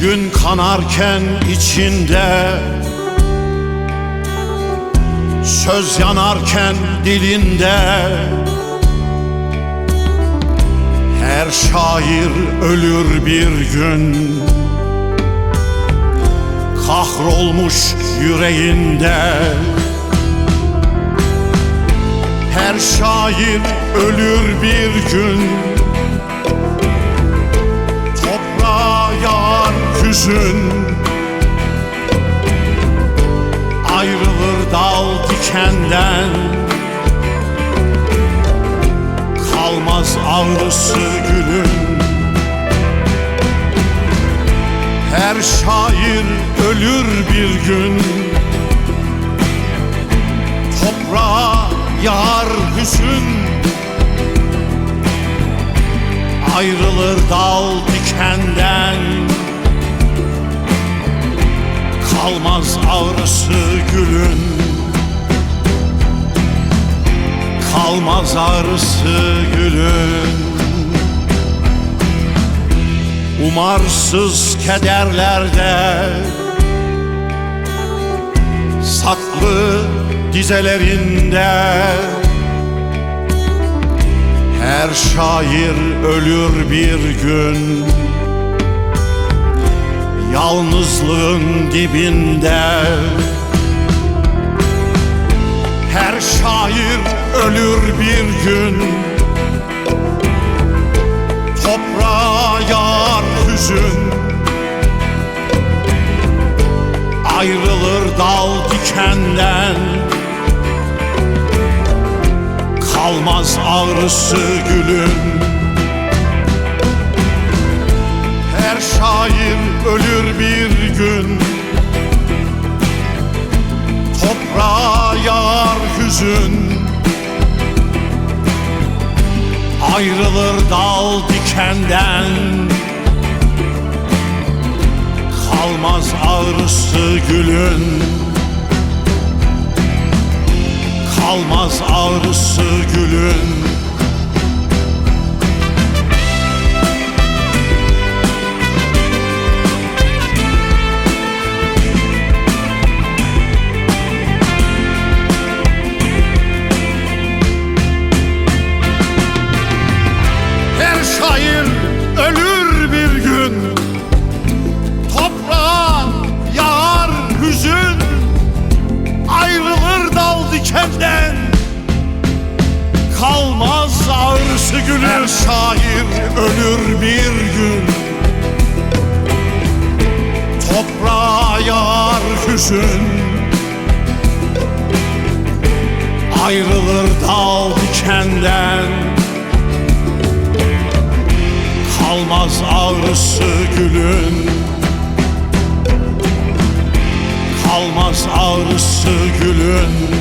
Gün kanarken içinde. Söz yanarken dilinde. Her şair ölür bir gün. Kahrolmuş yüreğinde. Her şair ölür bir gün hüzün Ayrılır dal dikenden. Kalmaz ağrısı gülün. Her şair ölür bir gün. Toprağa yağar hüzün. Ayrılır dal dikenden Kalmaz ağrısı gülün. Kalmaz ağrısı gülün. Umarsız kederlerde Saklı dizelerinde Her şair ölür bir gün Yalnızlığın dibinde. Her şair ölür bir gün. Toprağa yağar hüzün. Ayrılır dal dikenden. Kalmaz ağrısı gülün. Her şair ölür bir gün. Toprağa yağar hüzün Ayrılır dal dikenden. Kalmaz ağrısı gülün. Kalmaz ağrısı gülün bir gün Toprağa yağar hüzün. Ayrılır dal dikenden Kalmaz ağrısı gülün. Kalmaz ağrısı gülün